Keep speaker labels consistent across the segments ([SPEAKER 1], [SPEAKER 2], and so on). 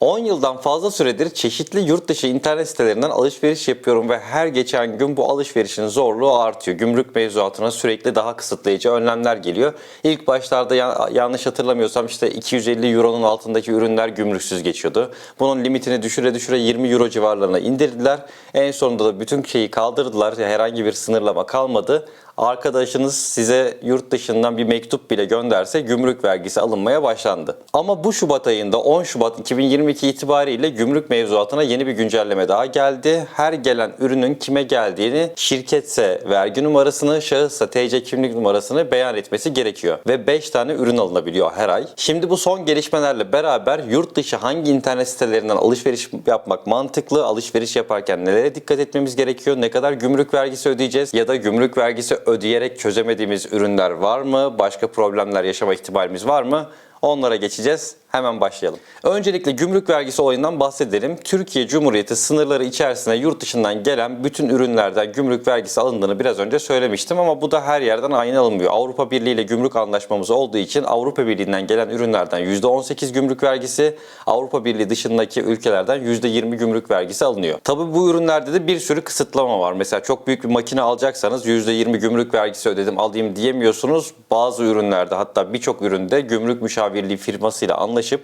[SPEAKER 1] 10 yıldan fazla süredir çeşitli yurt dışı internet sitelerinden alışveriş yapıyorum ve her geçen gün bu alışverişin zorluğu artıyor. Gümrük mevzuatına sürekli daha kısıtlayıcı önlemler geliyor. İlk başlarda ya- yanlış hatırlamıyorsam işte 250 euronun altındaki ürünler gümrüksüz geçiyordu. Bunun limitini düşüre düşüre 20 euro civarlarına indirdiler. En sonunda da bütün şeyi kaldırdılar. Herhangi bir sınırlama kalmadı. Arkadaşınız size yurt dışından bir mektup bile gönderse gümrük vergisi alınmaya başlandı. Ama bu Şubat ayında 10 Şubat 2022 itibariyle gümrük mevzuatına yeni bir güncelleme daha geldi. Her gelen ürünün kime geldiğini, şirketse vergi numarasını, şahıssa TC kimlik numarasını beyan etmesi gerekiyor. Ve 5 tane ürün alınabiliyor her ay. Şimdi bu son gelişmelerle beraber yurt dışı hangi internet sitelerinden alışveriş yapmak mantıklı, alışveriş yaparken nelere dikkat etmemiz gerekiyor, ne kadar gümrük vergisi ödeyeceğiz ya da gümrük vergisi ödeyerek çözemediğimiz ürünler var mı, başka problemler yaşama ihtimalimiz var mı? Onlara geçeceğiz. Hemen başlayalım. Öncelikle gümrük vergisi olayından bahsedelim. Türkiye Cumhuriyeti sınırları içerisine yurt dışından gelen bütün ürünlerden gümrük vergisi alındığını biraz önce söylemiştim ama bu da her yerden aynı alınmıyor. Avrupa Birliği ile gümrük anlaşmamız olduğu için Avrupa Birliği'nden gelen ürünlerden %18 gümrük vergisi, Avrupa Birliği dışındaki ülkelerden %20 gümrük vergisi alınıyor. Tabi bu ürünlerde de bir sürü kısıtlama var. Mesela çok büyük bir makine alacaksanız %20 gümrük vergisi ödedim alayım diyemiyorsunuz. Bazı ürünlerde hatta birçok üründe gümrük müşavirliği firmasıyla anlaşıp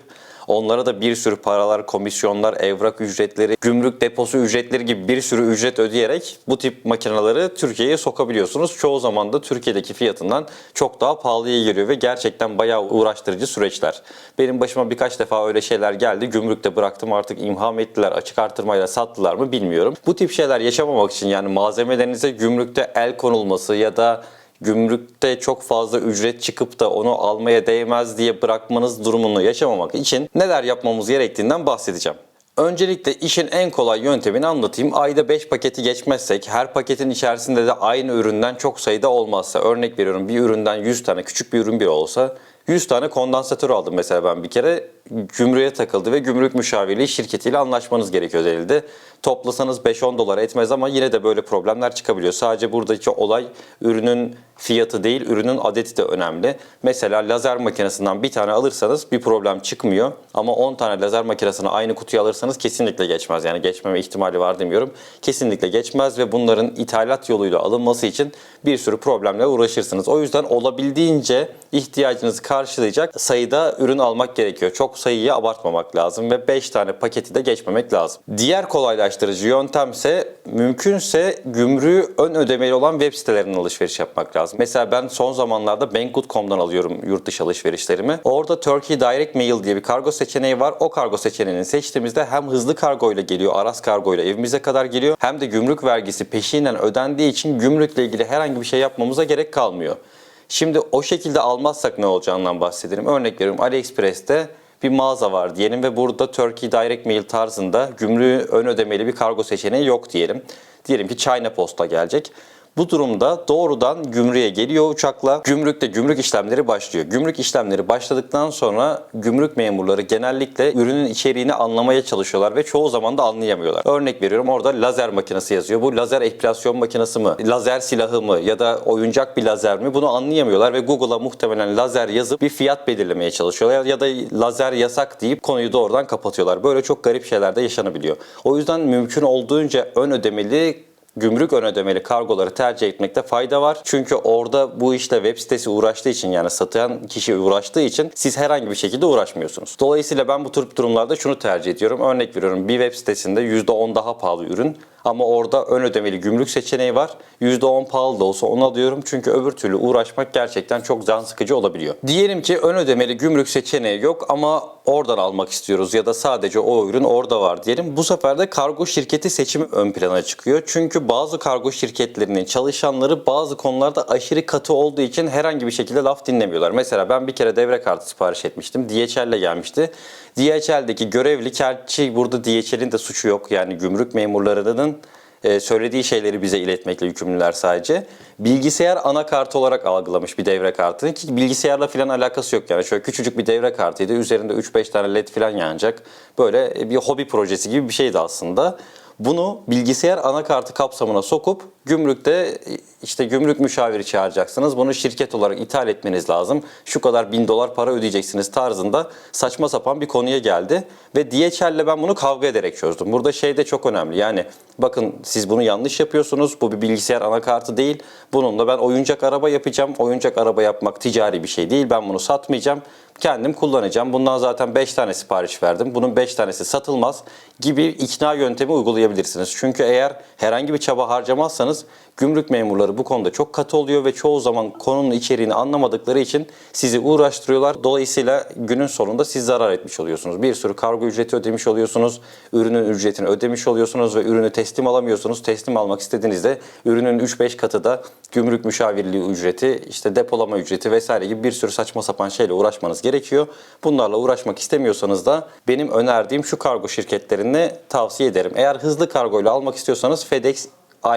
[SPEAKER 1] Onlara da bir sürü paralar, komisyonlar, evrak ücretleri, gümrük deposu ücretleri gibi bir sürü ücret ödeyerek bu tip makineleri Türkiye'ye sokabiliyorsunuz. Çoğu zaman da Türkiye'deki fiyatından çok daha pahalıya geliyor ve gerçekten bayağı uğraştırıcı süreçler. Benim başıma birkaç defa öyle şeyler geldi. Gümrükte bıraktım artık imha mı ettiler, açık artırmayla sattılar mı bilmiyorum. Bu tip şeyler yaşamamak için yani malzemelerinize gümrükte el konulması ya da gümrükte çok fazla ücret çıkıp da onu almaya değmez diye bırakmanız durumunu yaşamamak için neler yapmamız gerektiğinden bahsedeceğim. Öncelikle işin en kolay yöntemini anlatayım. Ayda 5 paketi geçmezsek, her paketin içerisinde de aynı üründen çok sayıda olmazsa, örnek veriyorum bir üründen 100 tane küçük bir ürün bile olsa 100 tane kondansatör aldım mesela ben bir kere. Gümrüğe takıldı ve gümrük müşavirliği şirketiyle anlaşmanız gerekiyor denildi. Toplasanız 5-10 dolar etmez ama yine de böyle problemler çıkabiliyor. Sadece buradaki olay ürünün fiyatı değil, ürünün adeti de önemli. Mesela lazer makinesinden bir tane alırsanız bir problem çıkmıyor. Ama 10 tane lazer makinesini aynı kutuya alırsanız kesinlikle geçmez. Yani geçmeme ihtimali var demiyorum. Kesinlikle geçmez ve bunların ithalat yoluyla alınması için bir sürü problemle uğraşırsınız. O yüzden olabildiğince ihtiyacınızı karşılayacak sayıda ürün almak gerekiyor. Çok sayıyı abartmamak lazım ve 5 tane paketi de geçmemek lazım. Diğer kolaylaştırıcı yöntemse mümkünse gümrüğü ön ödemeli olan web sitelerinden alışveriş yapmak lazım. Mesela ben son zamanlarda Banggood.com'dan alıyorum yurt dışı alışverişlerimi. Orada Turkey Direct Mail diye bir kargo seçeneği var. O kargo seçeneğini seçtiğimizde hem hızlı kargo ile geliyor, Aras kargo ile evimize kadar geliyor. Hem de gümrük vergisi peşinen ödendiği için gümrükle ilgili herhangi bir şey yapmamıza gerek kalmıyor. Şimdi o şekilde almazsak ne olacağından bahsedelim. Örnek veriyorum AliExpress'te bir mağaza var diyelim ve burada Turkey Direct Mail tarzında gümrüğü ön ödemeli bir kargo seçeneği yok diyelim. Diyelim ki China Post'a gelecek. Bu durumda doğrudan gümrüğe geliyor uçakla. Gümrükte gümrük işlemleri başlıyor. Gümrük işlemleri başladıktan sonra gümrük memurları genellikle ürünün içeriğini anlamaya çalışıyorlar ve çoğu zaman da anlayamıyorlar. Örnek veriyorum orada lazer makinesi yazıyor. Bu lazer epilasyon makinesi mi? Lazer silahı mı? Ya da oyuncak bir lazer mi? Bunu anlayamıyorlar ve Google'a muhtemelen lazer yazıp bir fiyat belirlemeye çalışıyorlar. Ya da lazer yasak deyip konuyu doğrudan kapatıyorlar. Böyle çok garip şeyler de yaşanabiliyor. O yüzden mümkün olduğunca ön ödemeli gümrük ön ödemeli kargoları tercih etmekte fayda var. Çünkü orada bu işle web sitesi uğraştığı için yani satan kişi uğraştığı için siz herhangi bir şekilde uğraşmıyorsunuz. Dolayısıyla ben bu tür durumlarda şunu tercih ediyorum. Örnek veriyorum bir web sitesinde %10 daha pahalı ürün ama orada ön ödemeli gümrük seçeneği var. %10 pahalı da olsa onu alıyorum. Çünkü öbür türlü uğraşmak gerçekten çok can sıkıcı olabiliyor. Diyelim ki ön ödemeli gümrük seçeneği yok ama oradan almak istiyoruz ya da sadece o ürün orada var diyelim. Bu sefer de kargo şirketi seçimi ön plana çıkıyor. Çünkü bazı kargo şirketlerinin çalışanları bazı konularda aşırı katı olduğu için herhangi bir şekilde laf dinlemiyorlar. Mesela ben bir kere devre kartı sipariş etmiştim. DHL ile gelmişti. DHL'deki görevli, gerçi burada DHL'in de suçu yok. Yani gümrük memurlarının söylediği şeyleri bize iletmekle yükümlüler sadece. Bilgisayar anakart olarak algılamış bir devre kartını ki bilgisayarla falan alakası yok yani. Şöyle küçücük bir devre kartıydı. Üzerinde 3-5 tane led falan yanacak. Böyle bir hobi projesi gibi bir şeydi aslında. Bunu bilgisayar anakartı kapsamına sokup gümrükte işte gümrük müşaviri çağıracaksınız. Bunu şirket olarak ithal etmeniz lazım. Şu kadar bin dolar para ödeyeceksiniz tarzında saçma sapan bir konuya geldi. Ve DHL'le ben bunu kavga ederek çözdüm. Burada şey de çok önemli. Yani bakın siz bunu yanlış yapıyorsunuz. Bu bir bilgisayar anakartı değil. Bununla ben oyuncak araba yapacağım. Oyuncak araba yapmak ticari bir şey değil. Ben bunu satmayacağım. Kendim kullanacağım. Bundan zaten 5 tane sipariş verdim. Bunun 5 tanesi satılmaz gibi ikna yöntemi uygulayabilirsiniz. Çünkü eğer herhangi bir çaba harcamazsanız gümrük memurları bu konuda çok katı oluyor ve çoğu zaman konunun içeriğini anlamadıkları için sizi uğraştırıyorlar. Dolayısıyla günün sonunda siz zarar etmiş oluyorsunuz. Bir sürü kargo ücreti ödemiş oluyorsunuz. Ürünün ücretini ödemiş oluyorsunuz ve ürünü teslim alamıyorsunuz. Teslim almak istediğinizde ürünün 3-5 katı da gümrük müşavirliği ücreti, işte depolama ücreti vesaire gibi bir sürü saçma sapan şeyle uğraşmanız gerekiyor. Bunlarla uğraşmak istemiyorsanız da benim önerdiğim şu kargo şirketlerini tavsiye ederim. Eğer hızlı kargoyla almak istiyorsanız FedEx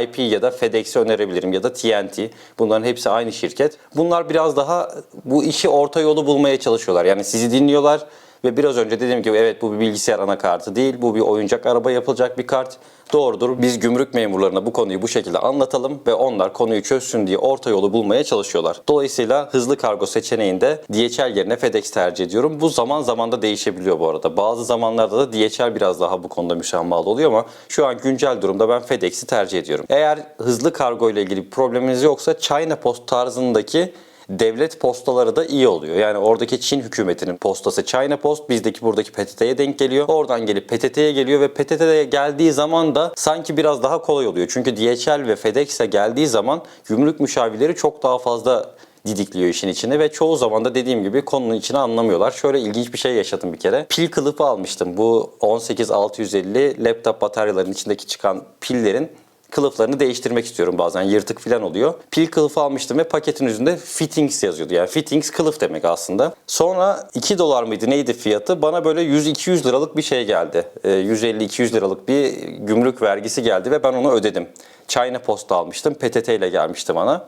[SPEAKER 1] IP ya da FedEx'i önerebilirim ya da TNT. Bunların hepsi aynı şirket. Bunlar biraz daha bu işi orta yolu bulmaya çalışıyorlar. Yani sizi dinliyorlar ve biraz önce dediğim gibi evet bu bir bilgisayar anakartı değil. Bu bir oyuncak araba yapılacak bir kart. Doğrudur. Biz gümrük memurlarına bu konuyu bu şekilde anlatalım ve onlar konuyu çözsün diye orta yolu bulmaya çalışıyorlar. Dolayısıyla hızlı kargo seçeneğinde DHL yerine FedEx tercih ediyorum. Bu zaman zaman da değişebiliyor bu arada. Bazı zamanlarda da DHL biraz daha bu konuda müsammalı oluyor ama şu an güncel durumda ben FedEx'i tercih ediyorum. Eğer hızlı kargo ile ilgili bir probleminiz yoksa China Post tarzındaki devlet postaları da iyi oluyor. Yani oradaki Çin hükümetinin postası China Post bizdeki buradaki PTT'ye denk geliyor. Oradan gelip PTT'ye geliyor ve PTT'ye geldiği zaman da sanki biraz daha kolay oluyor. Çünkü DHL ve FedEx'e geldiği zaman gümrük müşavirleri çok daha fazla didikliyor işin içine ve çoğu zaman da dediğim gibi konunun içine anlamıyorlar. Şöyle ilginç bir şey yaşadım bir kere. Pil kılıfı almıştım. Bu 18650 laptop bataryalarının içindeki çıkan pillerin kılıflarını değiştirmek istiyorum bazen yırtık falan oluyor. Pil kılıfı almıştım ve paketin üzerinde fittings yazıyordu. Yani fittings kılıf demek aslında. Sonra 2 dolar mıydı neydi fiyatı? Bana böyle 100-200 liralık bir şey geldi. Ee, 150-200 liralık bir gümrük vergisi geldi ve ben onu ödedim. China Post almıştım. PTT ile gelmişti bana.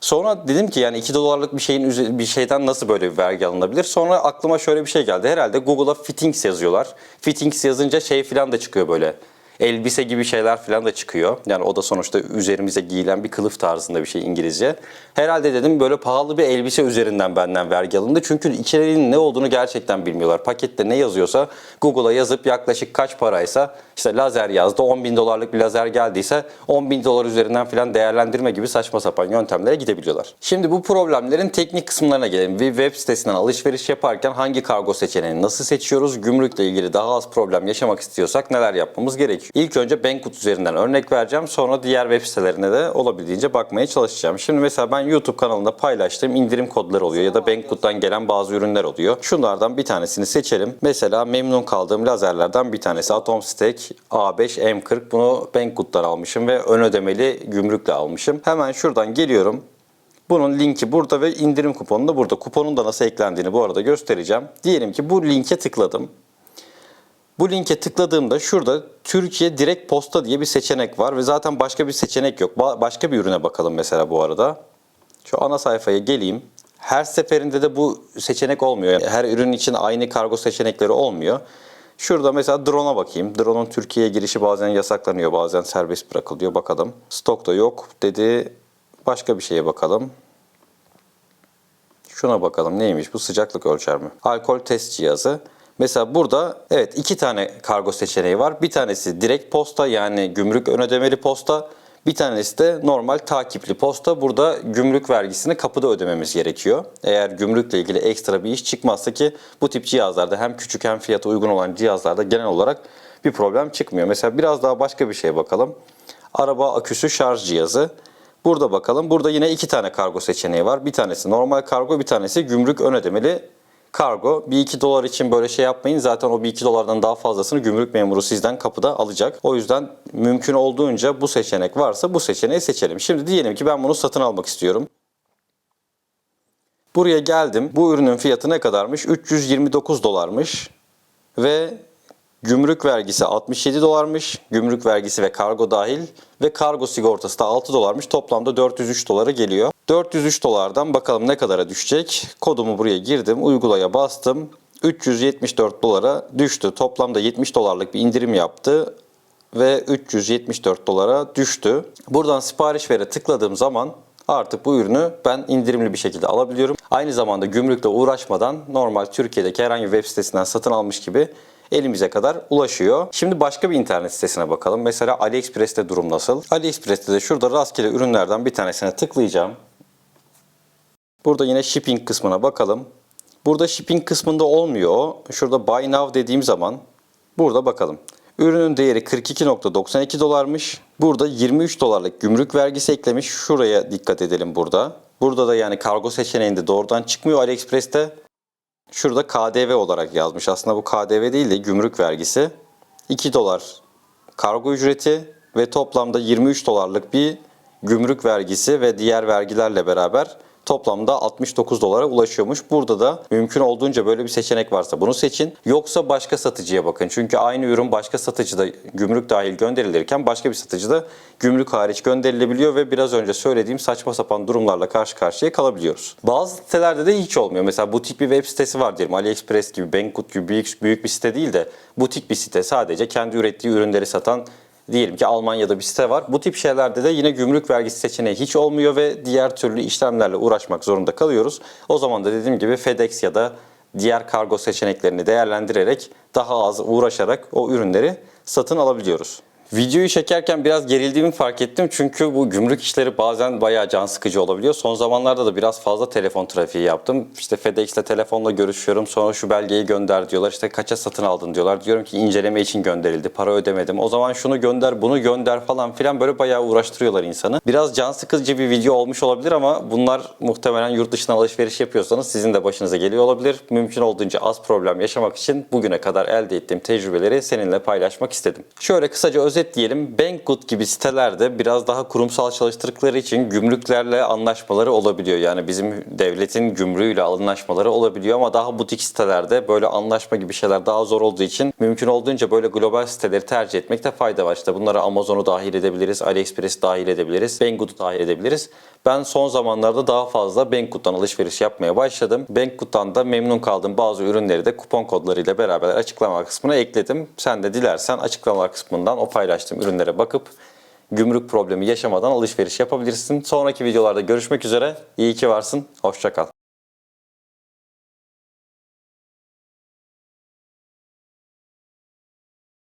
[SPEAKER 1] Sonra dedim ki yani 2 dolarlık bir şeyin bir şeyden nasıl böyle bir vergi alınabilir? Sonra aklıma şöyle bir şey geldi. Herhalde Google'a fittings yazıyorlar. Fittings yazınca şey falan da çıkıyor böyle elbise gibi şeyler falan da çıkıyor. Yani o da sonuçta üzerimize giyilen bir kılıf tarzında bir şey İngilizce. Herhalde dedim böyle pahalı bir elbise üzerinden benden vergi alındı. Çünkü içeriğinin ne olduğunu gerçekten bilmiyorlar. Pakette ne yazıyorsa Google'a yazıp yaklaşık kaç paraysa işte lazer yazdı 10 bin dolarlık bir lazer geldiyse 10 bin dolar üzerinden falan değerlendirme gibi saçma sapan yöntemlere gidebiliyorlar. Şimdi bu problemlerin teknik kısımlarına gelelim. Bir web sitesinden alışveriş yaparken hangi kargo seçeneğini nasıl seçiyoruz? Gümrükle ilgili daha az problem yaşamak istiyorsak neler yapmamız gerekiyor? İlk önce Bankut üzerinden örnek vereceğim. Sonra diğer web sitelerine de olabildiğince bakmaya çalışacağım. Şimdi mesela ben YouTube kanalında paylaştığım indirim kodları oluyor ya da Bankut'tan gelen bazı ürünler oluyor. Şunlardan bir tanesini seçelim. Mesela memnun kaldığım lazerlerden bir tanesi Atomstek A5 M40. Bunu Bankut'tan almışım ve ön ödemeli gümrükle almışım. Hemen şuradan geliyorum. Bunun linki burada ve indirim kuponu da burada. Kuponun da nasıl eklendiğini bu arada göstereceğim. Diyelim ki bu linke tıkladım. Bu linke tıkladığımda şurada Türkiye Direkt Posta diye bir seçenek var ve zaten başka bir seçenek yok. Ba- Başka bir ürüne bakalım mesela bu arada. Şu ana sayfaya geleyim. Her seferinde de bu seçenek olmuyor. Yani her ürün için aynı kargo seçenekleri olmuyor. Şurada mesela drone'a bakayım. Drone'un Türkiye'ye girişi bazen yasaklanıyor, bazen serbest bırakılıyor. Bakalım. Stokta yok dedi. Başka bir şeye bakalım. Şuna bakalım neymiş bu sıcaklık ölçer mi? Alkol test cihazı. Mesela burada evet iki tane kargo seçeneği var. Bir tanesi direkt posta yani gümrük ön ödemeli posta. Bir tanesi de normal takipli posta. Burada gümrük vergisini kapıda ödememiz gerekiyor. Eğer gümrükle ilgili ekstra bir iş çıkmazsa ki bu tip cihazlarda hem küçük hem fiyatı uygun olan cihazlarda genel olarak bir problem çıkmıyor. Mesela biraz daha başka bir şeye bakalım. Araba aküsü şarj cihazı. Burada bakalım. Burada yine iki tane kargo seçeneği var. Bir tanesi normal kargo, bir tanesi gümrük ön ödemeli kargo. 1-2 dolar için böyle şey yapmayın. Zaten o 1-2 dolardan daha fazlasını gümrük memuru sizden kapıda alacak. O yüzden mümkün olduğunca bu seçenek varsa bu seçeneği seçelim. Şimdi diyelim ki ben bunu satın almak istiyorum. Buraya geldim. Bu ürünün fiyatı ne kadarmış? 329 dolarmış. Ve gümrük vergisi 67 dolarmış. Gümrük vergisi ve kargo dahil. Ve kargo sigortası da 6 dolarmış. Toplamda 403 dolara geliyor. 403 dolardan bakalım ne kadara düşecek. Kodumu buraya girdim. Uygulaya bastım. 374 dolara düştü. Toplamda 70 dolarlık bir indirim yaptı. ve 374 dolara düştü. Buradan sipariş vere tıkladığım zaman artık bu ürünü ben indirimli bir şekilde alabiliyorum. Aynı zamanda gümrükle uğraşmadan normal Türkiye'deki herhangi bir web sitesinden satın almış gibi elimize kadar ulaşıyor. Şimdi başka bir internet sitesine bakalım. Mesela AliExpress'te durum nasıl? AliExpress'te de şurada rastgele ürünlerden bir tanesine tıklayacağım. Burada yine shipping kısmına bakalım. Burada shipping kısmında olmuyor. Şurada buy now dediğim zaman burada bakalım. Ürünün değeri 42.92 dolarmış. Burada 23 dolarlık gümrük vergisi eklemiş. Şuraya dikkat edelim burada. Burada da yani kargo seçeneğinde doğrudan çıkmıyor AliExpress'te. Şurada KDV olarak yazmış. Aslında bu KDV değil de gümrük vergisi. 2 dolar kargo ücreti ve toplamda 23 dolarlık bir gümrük vergisi ve diğer vergilerle beraber toplamda 69 dolara ulaşıyormuş. Burada da mümkün olduğunca böyle bir seçenek varsa bunu seçin. Yoksa başka satıcıya bakın. Çünkü aynı ürün başka satıcıda gümrük dahil gönderilirken başka bir satıcıda gümrük hariç gönderilebiliyor ve biraz önce söylediğim saçma sapan durumlarla karşı karşıya kalabiliyoruz. Bazı sitelerde de hiç olmuyor. Mesela butik bir web sitesi var diyelim. AliExpress gibi, Banggood gibi büyük, büyük bir site değil de butik bir site. Sadece kendi ürettiği ürünleri satan Diyelim ki Almanya'da bir site var. Bu tip şeylerde de yine gümrük vergisi seçeneği hiç olmuyor ve diğer türlü işlemlerle uğraşmak zorunda kalıyoruz. O zaman da dediğim gibi FedEx ya da diğer kargo seçeneklerini değerlendirerek daha az uğraşarak o ürünleri satın alabiliyoruz. Videoyu çekerken biraz gerildiğimi fark ettim çünkü bu gümrük işleri bazen bayağı can sıkıcı olabiliyor. Son zamanlarda da biraz fazla telefon trafiği yaptım. İşte FedEx'le telefonla görüşüyorum. Sonra şu belgeyi gönder diyorlar. İşte kaça satın aldın diyorlar. Diyorum ki inceleme için gönderildi. Para ödemedim. O zaman şunu gönder, bunu gönder falan filan böyle bayağı uğraştırıyorlar insanı. Biraz can sıkıcı bir video olmuş olabilir ama bunlar muhtemelen yurt dışına alışveriş yapıyorsanız sizin de başınıza geliyor olabilir. Mümkün olduğunca az problem yaşamak için bugüne kadar elde ettiğim tecrübeleri seninle paylaşmak istedim. Şöyle kısaca özetleyelim. Banggood gibi sitelerde biraz daha kurumsal çalıştırdıkları için gümrüklerle anlaşmaları olabiliyor. Yani bizim devletin gümrüğüyle anlaşmaları olabiliyor ama daha butik sitelerde böyle anlaşma gibi şeyler daha zor olduğu için mümkün olduğunca böyle global siteleri tercih etmekte fayda var. İşte bunlara Amazon'u dahil edebiliriz, AliExpress'i dahil edebiliriz, Banggood'u dahil edebiliriz. Ben son zamanlarda daha fazla Banggood'dan alışveriş yapmaya başladım. Banggood'dan da memnun kaldığım bazı ürünleri de kupon kodlarıyla beraber açıklama kısmına ekledim. Sen de dilersen açıklama kısmından o paylaştığım ürünlere bakıp gümrük problemi yaşamadan alışveriş yapabilirsin. Sonraki videolarda görüşmek üzere. İyi ki varsın. Hoşça kal.